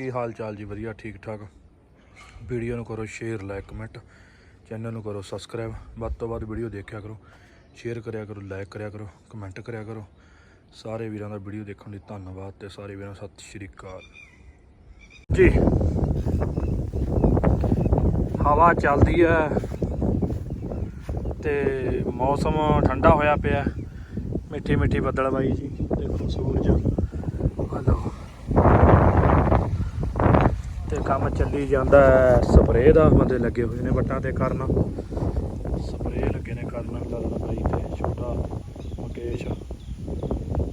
ਕੀ ਹਾਲ ਚਾਲ ਜੀ? ਵਧੀਆ, ਠੀਕ ਠਾਕ। ਵੀਡੀਓ ਨੂੰ ਕਰੋ ਸ਼ੇਅਰ, ਲਾਈਕ, ਕਮੈਂਟ। ਚੈਨਲ ਨੂੰ ਕਰੋ ਸਬਸਕ੍ਰਾਈਬ ਵੱਧ ਤੋਂ ਵੱਧ ਵੀਡੀਓ ਦੇਖਿਆ ਕਰੋ। ਸ਼ੇਅਰ ਕਰਿਆ ਕਰੋ, ਲਾਈਕ ਕਰਿਆ ਕਰੋ, ਕਮੈਂਟ ਕਰਿਆ ਕਰੋ। ਸਾਰੇ ਵੀਰਾਂ ਦਾ ਵੀਡੀਓ ਦੇਖਣ ਲਈ ਧੰਨਵਾਦ ਤੇ ਸਾਰੇ ਵੀਰਾਂ ਨੂੰ ਸਤਿ ਸ਼੍ਰੀ ਅਕਾਲ। ਜੀ। ਹਵਾ ਚੱਲਦੀ ਹੈ ਤੇ ਮੌਸਮ ਠੰਡਾ ਹੋਇਆ ਪਿਆ। ਮਿੱਠੀ ਮਿੱਠੀ ਬੱਦਲਬਾਈ ਜੀ। ਦੇਖੋ ਸੂਰਜ ਹਲੋ ਤੇ ਕੰਮ ਚੱਲੀ ਜਾਂਦਾ ਹੈ। ਸਪਰੇਅ ਦਾ ਬੰਦੇ ਲੱਗੇ ਹੋਏ ਨੇ ਵੱਟਾਂ ਤੇ ਕਰਨ। ਸਪਰੇਅ ਲੱਗੇ ਨੇ ਕਰਨ ਲਲਨ ਬਾਈ ਤੇ ਛੋਟਾ ਮੁਕੇਸ਼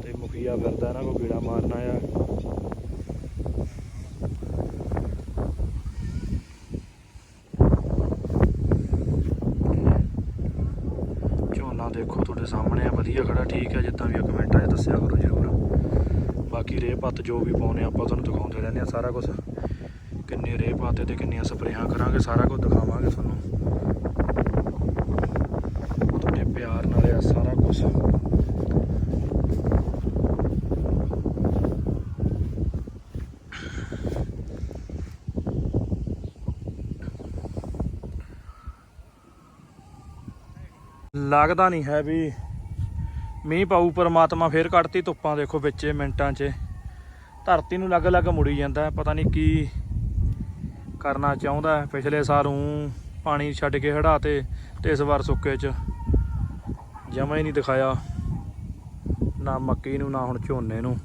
ਤੇ ਮੁਖੀਆ ਫਿਰਦਾ ਇਹਨਾਂ ਕੋ ਗੀੜਾ ਮਾਰਨਾ ਆ ਝੋਨਾ ਦੇਖੋ ਤੁਹਾਡੇ ਸਾਹਮਣੇ ਆ, ਵਧੀਆ ਖੜਾ, ਠੀਕ ਹੈ, ਜਿੱਦਾਂ ਵੀ ਆ ਕਮੈਂਟਾਂ 'ਚ ਦੱਸਿਆ ਕਰੋ ਜਰੂਰ। ਬਾਕੀ ਰੇਹ ਪੱਤ ਜੋ ਵੀ ਪਾਉਨੇ ਆਪਾਂ ਤੁਹਾਨੂੰ ਦਿਖਾਉਂਦੇ ਰਹਿੰਦੇ ਆ ਸਾਰਾ ਕੁਝ ਕਿੰਨੇ ਰੇਹ ਪਾਤੇ ਤੇ ਕਿੰਨੀਆਂ ਸਪਰੇਹਾਂ ਕਰਾਂਗੇ, ਸਾਰਾ ਕੁਝ ਦਿਖਾਵਾਂਗੇ ਤੁਹਾਨੂੰ। ਤੁਹਾਡੇ ਪਿਆਰ ਨਾਲ ਆ ਸਾਰਾ ਕੁਝ ਲੱਗਦਾ ਨਹੀਂ ਹੈ ਵੀ ਮੀਂਹ ਪਾਊ, ਪਰਮਾਤਮਾ ਫੇਰ ਕੱਢਤੀ ਧੁੱਪਾਂ, ਦੇਖੋ ਵਿੱਚੇ ਮਿੰਟਾਂ 'ਚ। ਧਰਤੀ ਨੂੰ ਅਲੱਗ ਅਲੱਗ ਮੁੜੀ ਜਾਂਦਾ, ਪਤਾ ਨਹੀਂ ਕੀ ਕਰਨਾ ਚਾਹੁੰਦਾ ਪਿਛਲੇ ਸਾਲ ਹੂੰ ਪਾਣੀ ਛੱਡ ਕੇ ਹੜਾ ਤੇ ਇਸ ਵਾਰ ਸੁੱਕੇ 'ਚ ਜਮਾ ਹੀ ਨਹੀਂ ਦਿਖਾਇਆ। ਨਾ ਮੱਕੀ ਨੂੰ, ਨਾ ਹੁਣ ਝੋਨੇ ਨੂੰ।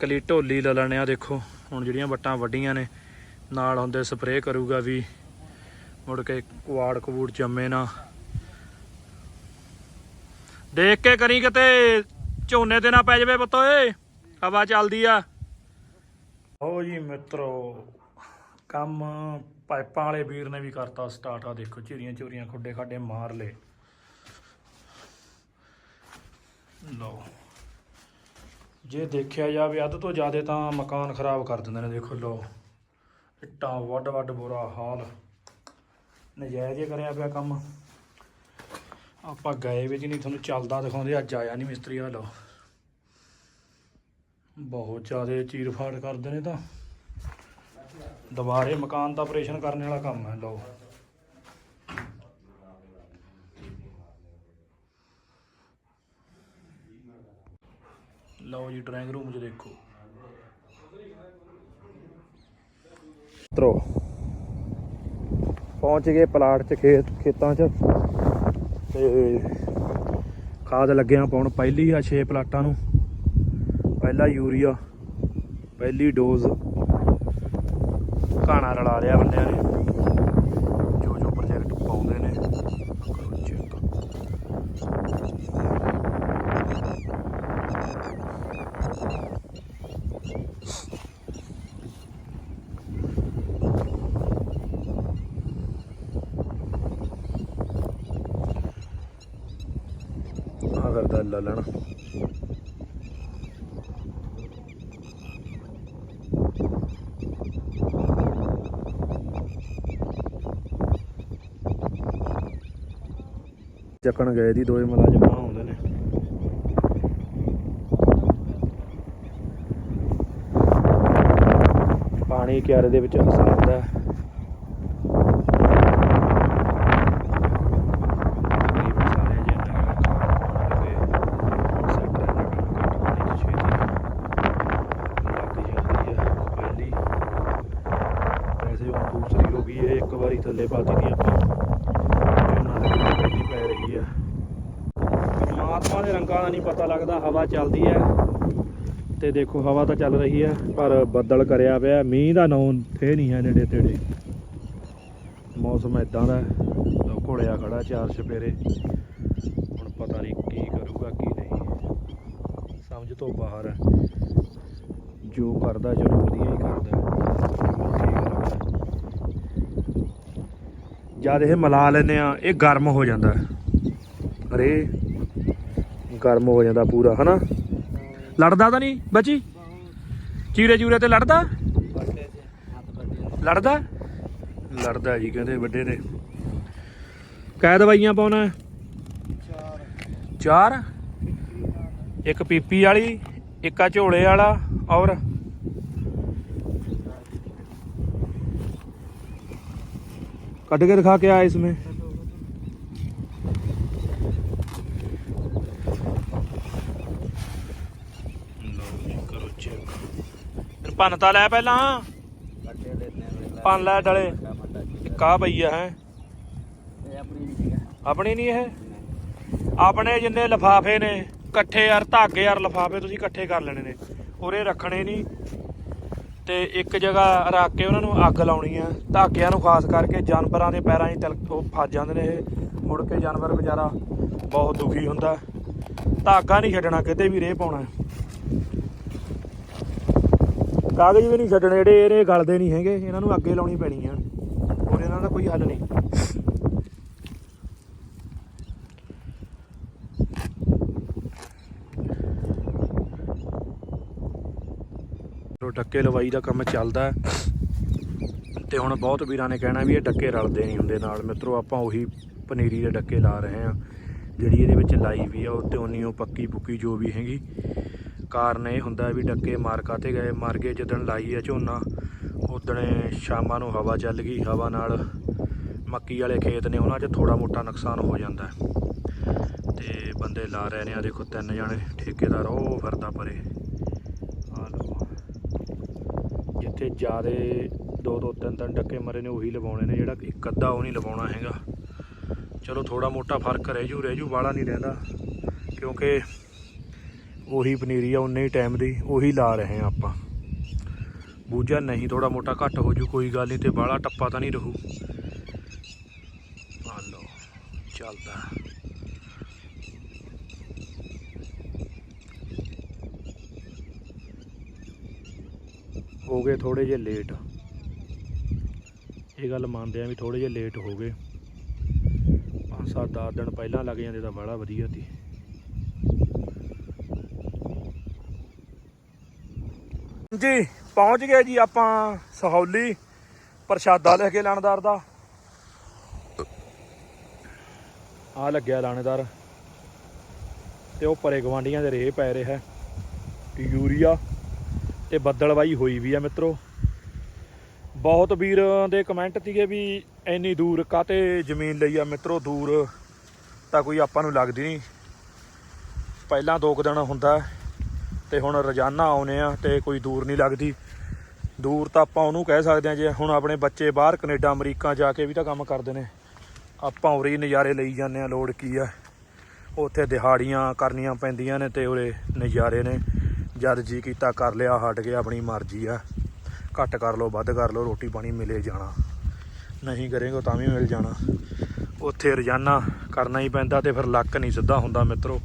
ਕਲੀ ਢੋਲੀ ਲਲਣਿਆ ਦੇਖੋ। ਹੁਣ ਜਿਹੜੀਆਂ ਵੱਟਾਂ ਵੱਡੀਆਂ ਨੇ, ਨਾਲ ਹੁੰਦੇ ਸਪਰੇਅ ਕਰੂਗਾ ਵੀ। ਮੁੜ ਕੇ ਕੁਆੜ ਕਬੂੜ ਜੰਮੇ ਨਾ। ਦੇਖ ਕੇ ਕਰੀ ਕਿਤੇ, ਝੋਨੇ ਤੇ ਨਾ ਪੈ ਜਾਵੇ ਪੁੱਤ ਓਏ। ਹਵਾ ਚੱਲਦੀ ਆ। ਹੋ ਜੀ ਮਿੱਤਰੋ, ਕੰਮ ਪਾਈਪਾਂ ਵਾਲੇ ਵੀਰ ਨੇ ਵੀ ਕਰਤਾ ਸਟਾਰਟ ਆ ਦੇਖੋ, ਚਿਰੀਆਂ ਚੋਰੀਆਂ ਖੁੱਡੇ ਖਾਡੇ ਮਾਰ ਲੇ ਲਓ। ਜੇ ਦੇਖਿਆ ਜਾਵੇ ਅੱਧ ਤੋਂ ਜ਼ਿਆਦਾ ਤਾਂ ਮਕਾਨ ਖਰਾਬ ਕਰ ਦਿੰਦੇ ਨੇ, ਦੇਖੋ ਲਓ। ਇੱਟਾਂ ਵੱਡ ਵੱਡ ਬੁਰਾ ਹਾਲ। ਨਜਾਇਜ਼ ਹੀ ਕਰਿਆ ਪਿਆ ਕੰਮ। ਆਪਾਂ ਗਏ ਵੀ ਜੀ ਨਹੀਂ, ਤੁਹਾਨੂੰ ਚੱਲਦਾ ਦਿਖਾਉਂਦੇ, ਅੱਜ ਆਇਆ ਨਹੀਂ ਮਿਸਤਰੀ ਆ ਲਓ ਬਹੁਤ ਜ਼ਿਆਦਾ ਚੀਰ ਫਾੜ ਕਰਦੇ ਨੇ ਤਾਂ। ਦੁਬਾਰੇ ਮਕਾਨ ਦਾ ਆਪਰੇਸ਼ਨ ਕਰਨ ਵਾਲਾ ਕੰਮ ਹੈ ਲਓ। ਲਓ ਜੀ ਡਰਾਇੰਗ ਰੂਮ 'ਚ ਦੇਖੋ। ਮਿੱਤਰੋ, ਪਹੁੰਚ ਗਏ ਪਲਾਟ 'ਚ ਖੇਤ ਖੇਤਾਂ 'ਚ। ਤੇ ਖਾਦ ਲੱਗਿਆ ਪਾਉਣ, ਪਹਿਲੀ ਆ 6 ਪਲਾਟਾਂ ਨੂੰ। ਪਹਿਲਾ ਯੂਰੀਆ, ਪਹਿਲੀ ਡੋਜ਼। ਘਾਣਾ ਰਲਾ ਲਿਆ ਬੰਦਿਆਂ ਨੇ। ਜੋ ਜੋ ਪ੍ਰੋਜੈਕਟ ਪਾਉਂਦੇ ਨੇ ਕਰੋ ਚੈੱਕ ਆ ਕਰਦਾ ਲੱਲਣ। ਚੱਕਣ ਗਏ ਦੀ ਦੋਏ ਮੁਲਾਜ਼ਮ ਆਉਂਦੇ ਨੇ। ਪਾਣੀ ਕਿਆਰੇ ਦੇ ਵਿੱਚ ਹਸਾਉਂਦਾ ਹੈ ਇਹ ਵੀ ਸਾਰੇ ਜੇ ਨਗਰ ਖਾਣ ਦੇ ਸੈਟ ਰਹਿਣਾ ਕੰਮ ਕੱਟ ਪਾਣੀ ਚ ਛੇਤੀ ਲੱਗ ਜਾਂਦੀ ਹੈ ਪਹਿਲੀ ਵੈਸੇ ਹੁਣ ਦੂਸਰੀ ਹੋ ਗਈ ਇਹ ਇੱਕ ਵਾਰੀ ਥੱਲੇ ਪਾਤੀ ਦੀ ਆਪਾਂ ਝੋਨਾ ਦੇ ਵਿੱਚ ਪਹਿਲੀ ਪੈ ਰਹੀ ਹੈ ਪਰਮਾਤਮਾ ਦੇ ਰੰਗਾਂ ਦਾ ਨਹੀਂ ਪਤਾ ਲੱਗਦਾ, ਹਵਾ ਚੱਲਦੀ ਹੈ। ਤੇ ਦੇਖੋ, ਹਵਾ ਤਾਂ ਚੱਲ ਰਹੀ ਹੈ, ਪਰ ਬੱਦਲ ਕਰਿਆ ਪਿਆ, ਮੀਂਹ ਦਾ ਨਾਂ ਥੇ ਨਹੀਂ ਹੈ ਨੇੜੇ ਤੇੜੇ। ਮੌਸਮ ਇਦਾਂ ਦਾ ਘੋੜਿਆ ਖੜਾ ਚਾਰ ਚਪੇਰੇ ਹੁਣ ਪਤਾ ਨਹੀਂ ਕੀ ਕਰੂਗਾ, ਕੀ ਨਹੀਂ। ਸਮਝ ਤੋਂ ਬਾਹਰ ਹੈ। ਜੋ ਕਰਦਾ ਚਲੋ ਵਧੀਆ ਹੀ ਕਰਦਾ ਜਦ ਇਹ ਮਿਲਾ ਲੈਨੇ ਆ ਇਹ ਗਰਮ ਹੋ ਜਾਂਦਾ ਹੈ। ਗਰਮ ਹੋ ਜਾਂਦਾ ਪੂਰਾ, ਹਨਾ? ਲੜਦਾ ਤਾਂ ਨਹੀਂ ਬੱਚੀ? ਚੀਰੇ ਚੂਰੇ ਤੇ ਲੜਦਾ? ਲੜਦਾ? ਲੜਦਾ ਜੀ ਕਹਿੰਦੇ ਵੱਡੇ ਨੇ। ਕੈ ਦਵਾਈਆਂ ਪਾਉਣਾ? ਚਾਰ। ਇੱਕ ਪੀਪੀ ਵਾਲੀ, ਇੱਕ ਆ ਝੋਲੇ ਵਾਲਾ, ਔਰ ਕੱਢ ਕੇ ਦਿਖਾ ਕੇ ਆ ਇਸमें ਲਓ ਕਰੋ ਚੈੱਕ ਪੰਨ ਤਾਂ ਲੈ ਪਹਿਲਾਂ। ਕੱਟੇ ਦੇ ਨੇ ਪੰਨ ਲੈ ਡਲੇ ਕਾ ਆਪਣੀ ਨਹੀਂ ਹੈ ਆਪਣੀ ਨਹੀਂ ਇਹ? ਆਪਣੇ ਜਿੰਨੇ ਲਫਾਫੇ ਨੇ ਇਕੱਠੇ ਯਾਰ ਧਾਗੇ ਯਾਰ ਲਫਾਫੇ ਤੁਸੀਂ ਇਕੱਠੇ ਕਰ ਲੈਣੇ ਨੇ। ਉਰੇ ਰੱਖਣੇ ਨਹੀਂ। ਤੇ ਇੱਕ ਜਗ੍ਹਾ ਰੱਖ ਕੇ ਉਹਨਾਂ ਨੂੰ ਅੱਗ ਲਾਉਣੀ ਆ। ਧਾਗਿਆਂ ਨੂੰ ਖਾਸ ਕਰਕੇ ਜਾਨਵਰਾਂ ਦੇ ਪੈਰਾਂ 'ਚ ਤਿਲਕ ਉਹ ਫਸ ਜਾਂਦੇ ਨੇ ਇਹ। ਮੁੜ ਕੇ ਜਾਨਵਰ ਵਿਚਾਰਾ ਬਹੁਤ ਦੁਖੀ ਹੁੰਦਾ। ਧਾਗਾ ਨਹੀਂ ਛੱਡਣਾ ਕਿਤੇ ਵੀ ਰੇਹ ਪਾਉਣਾ। ਕਾਗਜ਼ ਵੀ ਨਹੀਂ ਛੱਡਣੇ, ਜਿਹੜੇ ਇਹਨੇ ਗਲਦੇ ਨਹੀਂ ਹੈਗੇ, ਇਹਨਾਂ ਨੂੰ ਅੱਗੇ ਲਾਉਣੀ ਪੈਣੀ ਆ। ਹੋਰ ਇਹਨਾਂ ਦਾ ਕੋਈ ਹੱਲ ਨਹੀਂ। ਡੱਕੇ ਲਵਾਈ ਦਾ ਕੰਮ ਚੱਲਦਾ ਹੈ। ਤੇ ਹੁਣ ਬਹੁਤ ਵੀਰਾਂ ਨੇ ਕਹਿਣਾ ਵੀ ਇਹ ਡੱਕੇ ਰਲਦੇ ਨਹੀਂ ਹੁੰਦੇ ਨਾਲ। ਮਿੱਤਰੋ, ਆਪਾਂ ਉਹੀ ਪਨੀਰੀ ਦੇ ਡੱਕੇ ਲਾ ਰਹੇ ਹਾਂ। ਜਿਹੜੀ ਇਹਦੇ ਵਿੱਚ ਲਾਈ ਵੀ ਆ, ਉਹ ਤੇ ਉਨੀ ਉਹ ਪੱਕੀ ਪੁੱਕੀ ਜੋ ਵੀ ਹੈਗੀ। ਕਾਰਨ ਇਹ ਹੁੰਦਾ ਵੀ ਡੱਕੇ ਮਾਰ ਕਾਤੇ ਗਏ, ਮਰ ਗਏ ਜਦੋਂ ਲਾਈ ਆ ਝੋਨਾ ਉਦਣੇ ਸ਼ਾਮਾਂ ਨੂੰ ਹਵਾ ਚੱਲ ਗਈ, ਹਵਾ ਨਾਲ ਮੱਕੀ ਵਾਲੇ ਖੇਤ ਨੇ ਉਹਨਾਂ 'ਚ ਥੋੜਾ ਮੋਟਾ ਨੁਕਸਾਨ ਹੋ ਜਾਂਦਾ। ਹੈ। ਤੇ ਬੰਦੇ ਲਾ ਰਹੇ ਨੇ ਆ, ਦੇਖੋ ਤਿੰਨ ਜਾਣੇ, ਠੇਕੇਦਾਰ ਉਹ ਫਿਰਦਾ ਪਰੇ। ਆ ਲਓ। ਜਿੱਥੇ ਜਿਆਦੇ ਦੋ ਦੋ, ਤਿੰਨ ਤਿੰਨ ਡੱਕੇ ਮਰੇ ਨੇ, ਉਹੀ ਲਵਾਉਣੇ ਨੇ, ਜਿਹੜਾ ਇੱਕ ਅੱਧਾ ਉਹ ਨਹੀਂ ਲਵਾਉਣਾ ਹੈਗਾ। ਚਲੋ ਥੋੜਾ ਮੋਟਾ ਫ਼ਰਕ ਰਹਿ ਜੂ ਰਹਿ ਜੂ, ਵਾਲਾ ਨਹੀਂ ਰਹਿੰਦਾ, ਕਿਉਂਕਿ ਉਹੀ ਪਨੀਰੀ ਆ, ਉਨੇ ਹੀ ਟਾਈਮ ਦੀ, ਉਹੀ ਲਾ ਰਹੇ ਆ ਆਪਾਂ। ਬੂਝਾ ਨਹੀਂ ਥੋੜਾ ਮੋਟਾ ਘੱਟ ਹੋ ਜੂ, ਕੋਈ ਗੱਲ ਨਹੀਂ, ਤੇ ਬਾਲਾ ਟੱਪਾ ਤਾਂ ਨਹੀਂ ਰਹੂ। ਆ ਲਓ, ਚੱਲਦਾ। ਹੋ ਗਏ ਥੋੜੇ ਜਿਹੇ ਲੇਟ ਇਹ ਗੱਲ ਮੰਨਦੇ ਆ ਵੀ ਥੋੜੇ ਜਿਹੇ ਲੇਟ ਹੋ ਗਏ। ਪੰਜ ਸੱਤ, ਦਸ ਦਿਨ ਪਹਿਲਾਂ ਲੱਗ ਜਾਂਦੇ ਤਾਂ ਬੜਾ ਵਧੀਆ ਸੀ। ਜੀ, ਪਹੁੰਚ ਗਏ ਜੀ ਆਪਾਂ ਸਹੌਲੀ, ਪ੍ਰਸ਼ਾਦਾ ਲੈ ਕੇ ਲਾਣੇਦਾਰ ਦਾ। ਆ ਲੱਗਿਆ ਲਾਣੇਦਾਰ। ਤੇ ਉਹ ਪਰੇ ਗਵਾਂਡੀਆਂ ਦੇ ਰੇਹ ਪੈ ਰਿਹਾ ਯੂਰੀਆ ਤੇ ਬੱਦਲਵਾਈ ਹੋਈ ਵੀ ਆ ਮਿੱਤਰੋ। ਬਹੁਤ ਵੀਰ ਦੇ ਕਮੈਂਟ ਸੀਗੇ ਵੀ ਇੰਨੀ ਦੂਰ ਕਾਤੇ ਜ਼ਮੀਨ ਲਈ ਆ ਮਿੱਤਰੋ, ਦੂਰ ਤਾਂ ਕੋਈ ਆਪਾਂ ਨੂੰ ਲੱਗਦੀ ਨਹੀਂ। ਪਹਿਲਾਂ ਦੋ ਕੁ ਦਿਨ ਹੁੰਦਾ ਤੇ ਹੁਣ ਰੋਜ਼ਾਨਾ ਆਉਨੇ ਆ ਤੇ ਕੋਈ ਦੂਰ ਨਹੀਂ ਲੱਗਦੀ। ਦੂਰ ਤਾਂ ਆਪਾਂ ਉਹਨੂੰ ਕਹਿ ਸਕਦੇ ਆ ਜੇ ਹੁਣ ਆਪਣੇ ਬੱਚੇ ਬਾਹਰ ਕੈਨੇਡਾ, ਅਮਰੀਕਾ ਜਾ ਕੇ ਵੀ ਤਾਂ ਕੰਮ ਕਰਦੇ ਨੇ। ਆਪਾਂ ਉਰੇ ਹੀ ਨਜ਼ਾਰੇ ਲਈ ਜਾਂਦੇ ਆ ਲੋੜ ਕੀ ਆ। ਉੱਥੇ ਦਿਹਾੜੀਆਂ ਕਰਨੀਆਂ ਪੈਂਦੀਆਂ ਨੇ ਤੇ ਉਰੇ ਨਜ਼ਾਰੇ ਨੇ। ਜਦ ਜੀ ਕੀਤਾ ਕਰ ਲਿਆ, ਹਟ ਗਿਆ, ਆਪਣੀ ਮਰਜ਼ੀ ਆ। ਘੱਟ ਕਰ ਲਓ, ਵੱਧ ਕਰ ਲਓ, ਰੋਟੀ ਪਾਣੀ ਮਿਲੇ ਜਾਣਾ। ਨਹੀਂ ਕਰੇਗਾ ਤਾਂ ਵੀ ਮਿਲ ਜਾਣਾ। ਉੱਥੇ ਰੋਜ਼ਾਨਾ ਕਰਨਾ ਹੀ ਪੈਂਦਾ ਤੇ ਫਿਰ ਲੱਕ ਨਹੀਂ ਸਿੱਧਾ ਹੁੰਦਾ ਮਿੱਤਰੋ।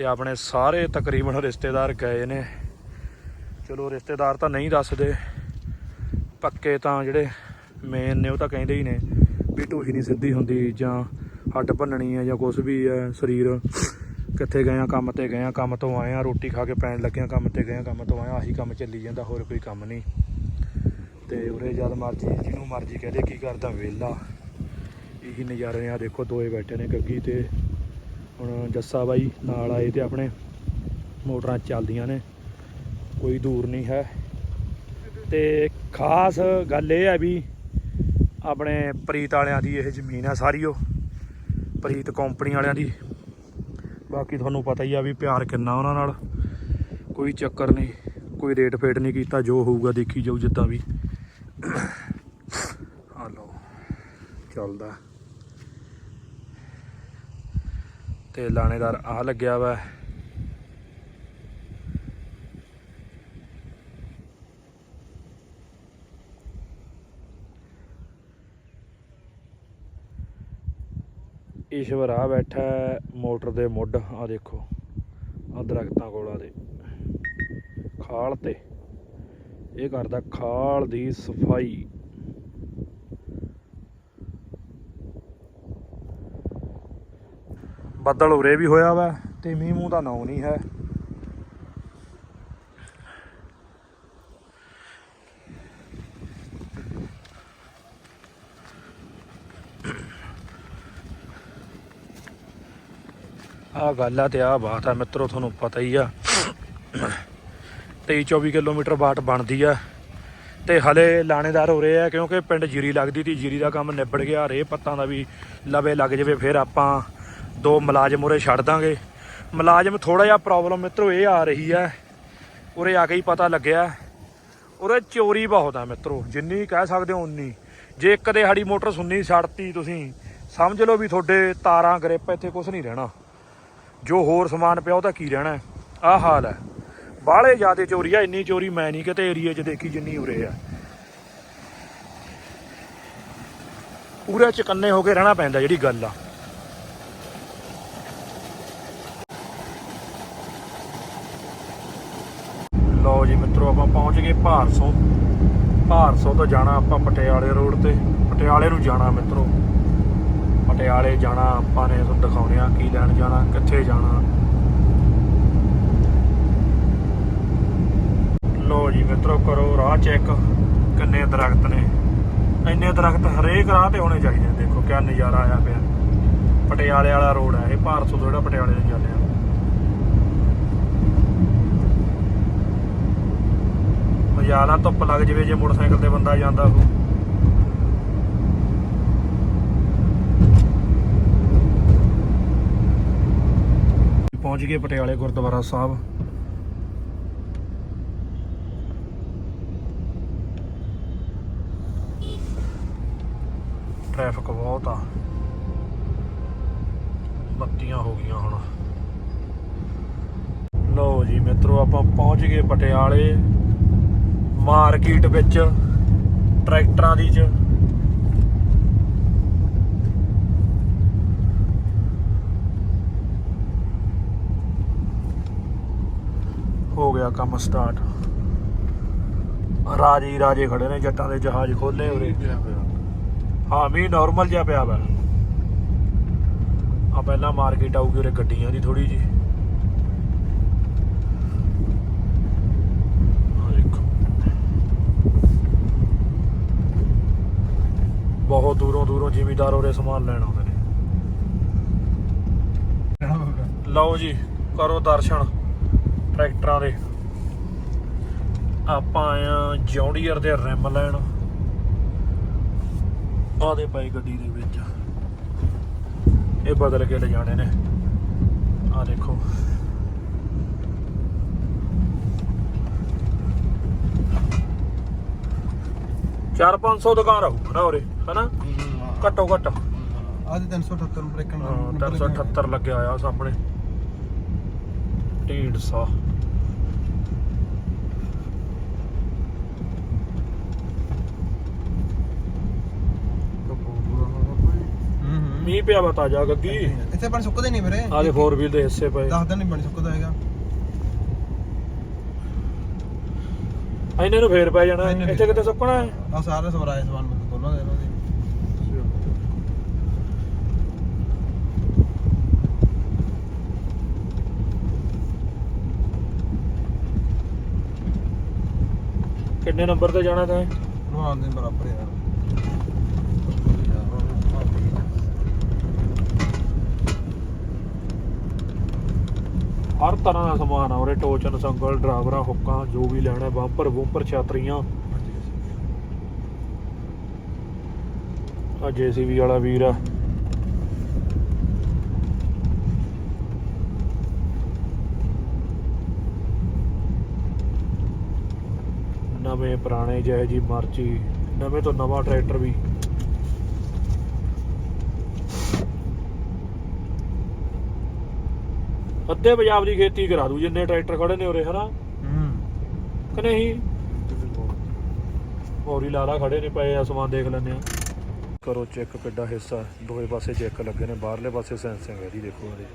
ਤੇ ਆਪਣੇ ਸਾਰੇ ਤਕਰੀਬਨ ਰਿਸ਼ਤੇਦਾਰ ਗਏ ਨੇ। ਚਲੋ ਰਿਸ਼ਤੇਦਾਰ ਤਾਂ ਨਹੀਂ ਦੱਸਦੇ। ਪੱਕੇ ਤਾਂ ਜਿਹੜੇ ਮੇਨ ਨੇ ਉਹ ਤਾਂ ਕਹਿੰਦੇ ਹੀ ਨੇ ਵੀ ਢੂਹੀ ਨਹੀਂ ਸਿੱਧੀ ਹੁੰਦੀ ਜਾਂ ਹੱਡ ਭੰਨਣੀ ਆ ਜਾਂ ਕੁਝ ਵੀ ਹੈ ਸਰੀਰ। ਕਿੱਥੇ ਗਏ ਆ, ਕੰਮ ਤੇ ਗਏ ਆ, ਕੰਮ ਤੋਂ ਆਏ ਆ, ਰੋਟੀ ਖਾ ਕੇ ਪੈਣ ਲੱਗੇ ਆ, ਕੰਮ ਤੇ ਗਏ ਆ, ਕੰਮ ਤੋਂ ਆਏ ਆ, ਆਹੀ ਕੰਮ ਚੱਲੀ ਜਾਂਦਾ, ਹੋਰ ਕੋਈ ਕੰਮ ਨਹੀਂ। ਤੇ ਉਰੇ ਜਦ ਮਰਜ਼ੀ, ਜਿਹਨੂੰ ਮਰਜ਼ੀ ਕਹਦੇ ਕੀ ਕਰਦਾ ਵਿਹਲਾ। ਇਹੀ ਨਜ਼ਾਰੇ ਆ, ਦੇਖੋ ਦੋਏ ਬੈਠੇ ਨੇ ਗੱਗੀ ਤੇ। ਹੁਣ ਜੱਸਾ ਬਾਈ ਨਾਲ ਆਏ ਤੇ ਆਪਣੇ ਮੋਟਰਾਂ ਚੱਲਦੀਆਂ ਨੇ। ਕੋਈ ਦੂਰ ਨਹੀਂ ਹੈ। ਤੇ ਖਾਸ ਗੱਲ ਇਹ ਹੈ ਵੀ ਆਪਣੇ ਪ੍ਰੀਤ ਵਾਲਿਆਂ ਦੀ ਇਹ ਜ਼ਮੀਨ ਆ ਸਾਰੀ ਉਹ, ਪ੍ਰੀਤ ਕੰਪਨੀ ਵਾਲਿਆਂ ਦੀ। ਬਾਕੀ ਤੁਹਾਨੂੰ ਪਤਾ ਹੀ ਆ ਵੀ ਪਿਆਰ ਕਿੰਨਾ ਉਹਨਾਂ ਨਾਲ। ਕੋਈ ਚੱਕਰ ਨਹੀਂ, ਕੋਈ ਰੇਟ ਫੇਟ ਨਹੀਂ ਕੀਤਾ, ਜੋ ਹੋਊਗਾ ਦੇਖੀ ਜਾਊ ਜਿੱਦਾਂ ਵੀ। ਆ ਲਓ, ਚੱਲਦਾ। ਤੇ ਲਾਣੇਦਾਰ ਆ ਲੱਗਿਆ ਵਾ। ਈਸ਼ਵਰ ਆ ਬੈਠਾ ਮੋਟਰ ਦੇ ਮੁੱਢ। ਆ ਦੇਖੋ ਆ ਦਰਖਤਾਂ ਕੋਲ ਆ ਦੇ। ਖਾਲ ਤੇ। ਇਹ ਕਰਦਾ ਖਾਲ ਦੀ ਸਫ਼ਾਈ। ਬੱਦਲ ਉਰੇ ਵੀ ਹੋਇਆ ਵਾ ਤੇ ਮੀਂਹ ਮੂੰਹ ਦਾ ਨਾਂ ਨਹੀਂ ਹੈ। ਆ ਗੱਲ ਆ ਤੇ ਆ ਬਾਤ ਆ, ਮਿੱਤਰੋ, ਤੁਹਾਨੂੰ ਪਤਾ ਹੀ ਆ। 23 24 ਕਿਲੋਮੀਟਰ ਬਾਟ ਬਣਦੀ ਆ ਤੇ ਹਲੇ ਲਾਣੇਦਾਰ ਹੋ ਰਹੇ ਆ ਕਿਉਂਕਿ ਪਿੰਡ ਜੀਰੀ ਲੱਗਦੀ ਤੀ, ਜੀਰੀ ਦਾ ਕੰਮ ਨਿਬੜ ਗਿਆ ਰੇ ਪੱਤਾਂ ਦਾ ਵੀ ਲਵੇ ਲੱਗ ਜਾਵੇ, ਫਿਰ ਆਪਾਂ ਦੋ ਮੁਲਾਜ਼ਮ ਉਰੇ ਛੱਡ ਦਾਂਗੇ। ਮੁਲਾਜ਼ਮ ਥੋੜਾ ਜਿਹਾ ਪ੍ਰੋਬਲਮ ਮਿੱਤਰੋ ਇਹ ਆ ਰਹੀ ਹੈ। ਉਰੇ ਆ ਕੇ ਹੀ ਪਤਾ ਲੱਗਿਆ। ਉਰੇ ਚੋਰੀ ਬਹੁਤ ਆ ਮਿੱਤਰੋ, ਜਿੰਨੀ ਕਹਿ ਸਕਦੇ ਹੋ ਉਨੀ। ਜੇ ਇੱਕ ਦੇ ਸਾਡੀ ਮੋਟਰ ਸੁੰਨੀ ਛੱਡਤੀ ਤੁਸੀਂ, ਸਮਝ ਲਓ ਵੀ ਤੁਹਾਡੇ ਤਾਰਾਂ ਗ੍ਰਿਪ ਇੱਥੇ ਕੁਝ ਨਹੀਂ ਰਹਿਣਾ। ਜੋ ਹੋਰ ਸਮਾਨ ਪਿਆ ਉਹ ਤਾਂ ਕੀ ਰਹਿਣਾ ਆਹ ਹਾਲ ਹੈ। ਬਾਹਲੇ ਜ਼ਿਆਦਾ ਚੋਰੀ ਆ, ਇੰਨੀ ਚੋਰੀ ਮੈਂ ਨਹੀਂ ਕਿਤੇ ਏਰੀਏ 'ਚ ਦੇਖੀ ਜਿੰਨੀ ਉਰੇ ਆ। ਪੂਰੇ ਚਕੰਨੇ ਹੋ ਕੇ ਰਹਿਣਾ ਪੈਂਦਾ ਜਿਹੜੀ ਗੱਲ ਆ ਲਓ ਜੀ ਮਿੱਤਰੋ, ਆਪਾਂ ਪਹੁੰਚ ਗਏ ਭਾਰਸੋਂ। ਭਾਰਸੋਂ ਤੋਂ ਜਾਣਾ ਆਪਾਂ ਪਟਿਆਲੇ ਰੋਡ ਤੇ। ਪਟਿਆਲੇ ਨੂੰ ਜਾਣਾ ਮਿੱਤਰੋ। ਪਟਿਆਲੇ ਜਾਣਾ ਆਪਾਂ ਨੇ, ਤੁਹਾਨੂੰ ਦਿਖਾਉਣੇ ਆ ਕੀ ਲੈਣ ਜਾਣਾ, ਕਿੱਥੇ ਜਾਣਾ। ਲੋ ਜੀ ਮਿੱਤਰੋ, ਕਰੋ ਰਾਹ ਚੈੱਕ ਕਿੰਨੇ ਦਰਖਤ ਨੇ। ਇੰਨੇ ਦਰਖਤ ਹਰੇਕ ਰਾਹ ਤੇ ਹੋਣੇ ਚਾਹੀਦੇ ਦੇਖੋ ਕਿਆ ਨਜ਼ਾਰਾ ਆਇਆ ਪਿਆ। ਪਟਿਆਲੇ ਵਾਲਾ ਰੋਡ ਹੈ ਇਹ ਭਾਰਸੋ ਤੋਂ ਜਿਹੜਾ ਪਟਿਆਲੇ ਨੂੰ ਜਾਂਦੇ ਆ, ਧੁੱਪ ਲੱਗ ਜਵੇ ਜੇ ਮੋਟਰਸਾਈਕਲ ਤੇ ਬੰਦਾ ਜਾਂਦਾ ਹੋ ਪਹੁੰਚ ਗਏ ਪਟਿਆਲੇ ਗੁਰਦੁਆਰਾ ਸਾਹਿਬ। ਟ੍ਰੈਫਿਕ ਬਹੁਤ ਆ। ਬੱਤੀਆਂ ਹੋ ਗਈਆਂ ਹੁਣ। ਲਓ ਜੀ ਮਿੱਤਰੋ, ਆਪਾਂ ਪਹੁੰਚ ਗਏ ਪਟਿਆਲੇ। ਮਾਰਕੀਟ ਵਿੱਚ ਟਰੈਕਟਰਾਂ ਦੀ ਚ। ਹੋ ਗਿਆ ਕੰਮ ਸਟਾਰਟ ਰਾਜੀ ਰਾਜੇ ਖੜੇ ਨੇ ਜੱਟਾਂ ਦੇ ਜਹਾਜ਼ ਖੋਲੇ ਉਰੇ। ਹਾਂ ਮੀਂਹ ਨਾਰਮਲ ਜਿਹਾ ਪਿਆ ਵਾ। ਆ ਪਹਿਲਾਂ ਮਾਰਕੀਟ ਆਊਗੀ ਉਰੇ ਗੱਡੀਆਂ ਦੀ ਥੋੜੀ ਜੀ ਆ ਦੇਖੋ ਬਹੁਤ ਦੂਰੋਂ ਦੂਰੋਂ ਜ਼ਿਮੀਦਾਰ ਉਰੇ ਸਮਾਨ ਲੈਣ ਆਉਂਦੇ ਨੇ। ਲਓ ਜੀ ਕਰੋ ਦਰਸ਼ਨ ਟਰੈਕਟਰਾਂ ਦੇ। ਆਪਾਂ ਆਏ ਆ ਜੌਂਡੀਅਰ ਦੇ ਰਿਮ ਲੈਣ। ਆਦੇ ਪਈ ਗੱਡੀ ਦੇ ਵਿੱਚ। ਇਹ ਬਦਲ ਕੇ ਲੈ ਜਾਣੇ ਨੇ। ਆ ਦੇਖੋ। ਚਾਰ 500 ਦੁਕਾਨ ਰਹੂ ਨਾ ਉਰੇ ਹਨਾ? ਘੱਟੋ ਘੱਟ। ਅੱਜ 378 ਬ੍ਰੇਕਨ ਹਾਂ 378 ਲੱਗਿਆ ਆ ਸਾਹਮਣੇ। 150 ਮੀਂਹ ਪਿਆ ਵਾ ਤਾਜਾ ਗੱਗੀ। ਇੱਥੇ ਪਾਣੀ ਸੁੱਕਦੇ ਨਹੀਂ ਵੀਰੇ। ਆਦੇ 4 ਵੀਲ ਦੇ ਹਿੱਸੇ ਪਏ। 10 ਦਿਨ ਨਹੀਂ ਪਾਣੀ ਸੁੱਕਦਾ ਹੈਗਾ। ਇਹਨਾਂ ਨੂੰ ਫੇਰ ਪੈ ਜਾਣਾ। ਇੰਨੇ ਇੱਥੇ ਕਿਤੇ ਸੁੱਕਣਾ ਹੈ? ਆ ਸਾਰੇ ਸਵਰਾਏ ਸਵਾਨ ਮਿਲ ਦੋਨਾਂ ਦੇ ਇਹਨਾਂ ਦੇ ਕਿੰਨੇ ਨੰਬਰ ਤੇ ਜਾਣਾ ਤੈਂ? ਨੇ ਬਰਾਬਰ ਯਾਰ। ਹਰ ਤਰ੍ਹਾਂ ਦਾ ਸਮਾਨ ਆ ਉਰੇ ਟੋਚਨ ਸੰਗਲ ਡਰਾਈਵਰਾਂ ਹੁੱਕਾਂ, ਜੋ ਵੀ ਲੈਣਾ, ਬੰਪਰ, ਬੂੰਪਰ, ਛਾਤਰੀਆਂ। ਆ ਜੀਸੀਬੀ ਵਾਲਾ ਵੀਰ ਆ। ਨਵੇਂ ਪੁਰਾਣੇ ਜਿਹੇ ਜੀ ਮਰਜ਼ੀ, ਨਵੇਂ ਤੋਂ ਨਵਾਂ ਟਰੈਕਟਰ ਵੀ। ਅੱਧੇ ਪੰਜਾਬ ਦੀ ਖੇਤੀ ਕਰਾ ਦੂ ਜਿੰਨੇ ਟਰੈਕਟਰ ਖੜੇ ਨੇ ਉਰੇ ਹਨਾ? ਹੂੰ। ਕਿ ਨਹੀਂ? ਪੌੜੀ ਲਾਲਾ ਖੜੇ ਨੇ ਪਏ ਆ ਸਮਾਨ ਦੇਖ ਲੈਂਦੇ ਆ। ਕਰੋ ਚੈੱਕ ਕਿੱਡਾ ਹਿੱਸਾ। ਦੋਵੇਂ ਪਾਸੇ ਚੈੱਕ ਲੱਗੇ ਨੇ ਬਾਹਰਲੇ ਪਾਸੇ ਸੈਂਸਿੰਗ ਹੈ ਜੀ ਦੇਖੋ ਇਹਦੇ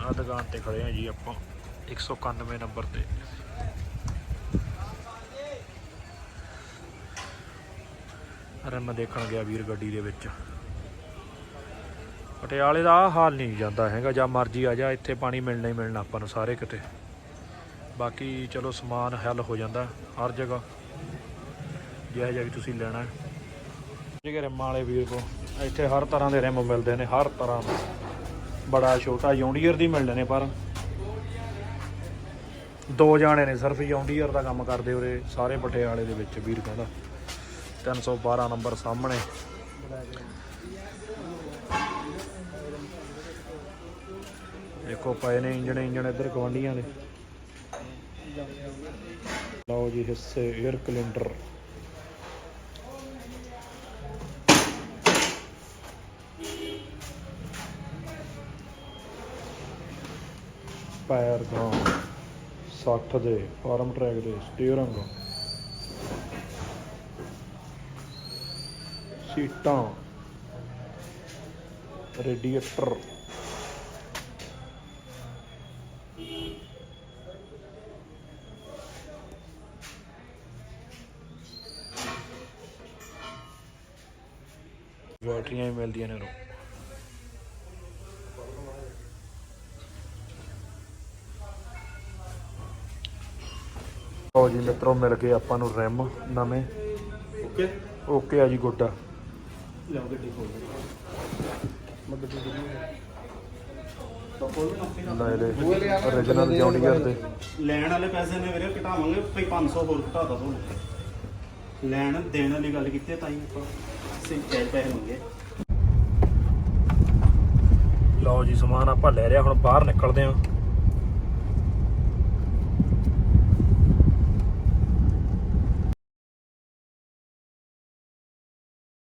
ਆ ਦੁਕਾਨ ਤੇ ਖੜੇ ਆ ਜੀ ਆਪਾਂ 191 ਨੰਬਰ ਤੇ। ਰਮ ਦੇਖਣ ਗਿਆ ਵੀਰ ਗੱਡੀ ਦੇ ਵਿੱਚ। ਪਟਿਆਲੇ ਦਾ ਆਹ ਹਾਲ ਨਹੀਂ ਜਾਂਦਾ ਹੈਗਾ, ਜਾਂ ਮਰਜ਼ੀ ਆ ਜਾ, ਇੱਥੇ ਪਾਣੀ ਮਿਲਣਾ ਹੀ ਮਿਲਣਾ ਆਪਾਂ ਨੂੰ ਸਾਰੇ ਕਿਤੇ। ਬਾਕੀ ਚਲੋ ਸਮਾਨ ਹੱਲ ਹੋ ਜਾਂਦਾ ਹਰ ਜਗ੍ਹਾ। ਜਿਹੜਾ ਜਿਹਾ ਵੀ ਤੁਸੀਂ ਲੈਣਾ ਜਿਹੜੇ ਰਿਮਾਂ ਵਾਲੇ ਵੀਰ ਕੋ ਇੱਥੇ ਹਰ ਤਰ੍ਹਾਂ ਦੇ ਰਿਮ ਮਿਲਦੇ ਨੇ, ਹਰ ਤਰ੍ਹਾਂ ਦੇ। ਬੜਾ ਛੋਟਾ ਜੌਂਡੀਅਰ ਦੀ ਮਿਲਦੇ ਨੇ, ਪਰ ਦੋ ਜਾਣੇ ਨੇ ਸਿਰਫ ਜੌਂਡੀਅਰ ਦਾ ਕੰਮ ਕਰਦੇ ਉਰੇ, ਸਾਰੇ ਪਟਿਆਲੇ ਦੇ ਵਿੱਚ ਵੀਰ ਕਹਿੰਦਾ। 312 ਨੰਬਰ ਸਾਹਮਣੇ। ਦੇਖੋ ਪਏ ਨੇ ਇੰਜਣ ਇੰਜਣ ਇੱਧਰ ਗਵਾਂਡੀਆਂ ਦੇ। ਲਓ ਜੀ ਹਿੱਸੇ 에ਅਰ ਕਲਿੰਡਰ ਪੈਰ ਦਾ 60 ਦੇ ਫਾਰਮ ਟਰੈਕ ਦੇ ਸਟੀਅਰਿੰਗ ਸੀਟਾਂ। ਰੇਡੀਏਟਰ ਵੀ ਮਿਲਦੀਆਂ ਨੇ। ਰੋ ਲਓ ਜੀ ਮਿੱਤਰੋ ਮਿਲ ਗਏ ਆਪਾਂ ਨੂੰ ਰਿਮ ਨਵੇਂ। ਓਕੇ। ਓਕੇ ਆ ਜੀ ਗੋਡਾ। ਲਿਆਓ ਗੱਡੀ ਖੋਲ ਮੈਂ ਗੱਡੀ ਲੈ ਲੈ origignal ਜੌਂਡੀਅਰ ਦੇ ਲੈਣ ਵਾਲੇ ਪੈਸੇ ਨੇ ਵੀਰੇ ਘਟਾਵਾਂਗੇ। ਭਈ 500 ਹੋਰ ਘਟਾ ਦੋ ਤੁਹਾਨੂੰ। ਲੈਣ ਦੇਣ ਵਾਲੀ ਗੱਲ ਕੀਤੀ ਤਾਂ ਹੀ ਆਪਾਂ। ਸਿੰਚਾਈ ਪੈਸੇ ਮੰਗੇ। ਲਓ ਜੀ ਸਮਾਨ ਆਪਾਂ ਲੈ ਲਿਆ ਹੁਣ ਬਾਹਰ ਨਿਕਲਦੇ ਆਂ